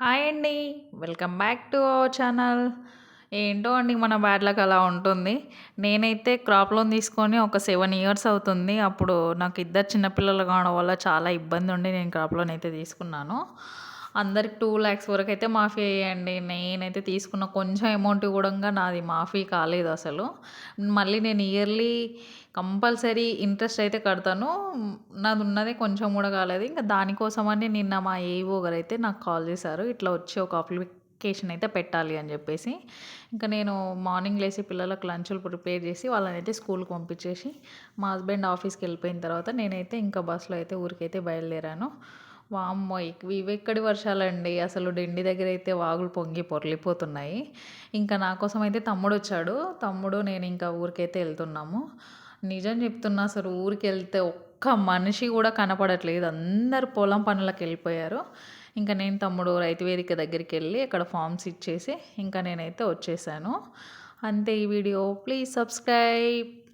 Hi అండి. Welcome back to our channel. ఏంటో అండి మన బ్యాడ్లకు అలా ఉంటుంది. నేనైతే క్రాప్ లోన్ తీసుకొని ఒక సెవెన్ ఇయర్స్ అవుతుంది. అప్పుడు నాకు ఇద్దరు చిన్నపిల్లలు కావడం వల్ల చాలా ఇబ్బంది ఉండి నేను క్రాప్ లోన్ అయితే తీసుకున్నాను. అందరికి టూ ల్యాక్స్ వరకు అయితే మాఫీ అయ్యండి నేనైతే తీసుకున్న కొంచెం అమౌంట్ కూడా నాది మాఫీ కాలేదు అసలు. మళ్ళీ నేను ఇయర్లీ కంపల్సరీ ఇంట్రెస్ట్ అయితే కడతాను. నాది ఉన్నదే కొంచెం కూడా కాలేదు. ఇంకా దానికోసమని నిన్న మా ఏఈఓ గారు అయితే నాకు కాల్ చేశారు. ఇట్లా వచ్చి ఒక అప్లికేషన్ అయితే పెట్టాలి అని చెప్పేసి. ఇంకా నేను మార్నింగ్ లేచి పిల్లలకు లంచ్లు ప్రిపేర్ చేసి వాళ్ళని అయితే స్కూల్కి పంపించేసి మా హస్బెండ్ ఆఫీస్కి వెళ్ళిపోయిన తర్వాత నేనైతే ఇంకా బస్సులో అయితే ఊరికైతే బయలుదేరాను. వామ్మో ఇవెక్కడి వర్షాలండి? అసలు డిండి దగ్గర అయితే వాగులు పొంగి పొర్లిపోతున్నాయి. ఇంకా నా కోసం అయితే తమ్ముడు వచ్చాడు తమ్ముడు నేను ఇంకా ఊరికైతే వెళ్తున్నాము నిజం చెప్తున్నా అసలు ఊరికి వెళ్తే ఒక్క మనిషి కూడా కనపడట్లేదు. అందరు పొలం పనులకు వెళ్ళిపోయారు ఇంకా నేను తమ్ముడు రైతు వేదిక దగ్గరికి వెళ్ళి అక్కడ ఫామ్స్ ఇచ్చేసి ఇంకా నేనైతే వచ్చేసాను. అంతే ఈ వీడియో. Please subscribe.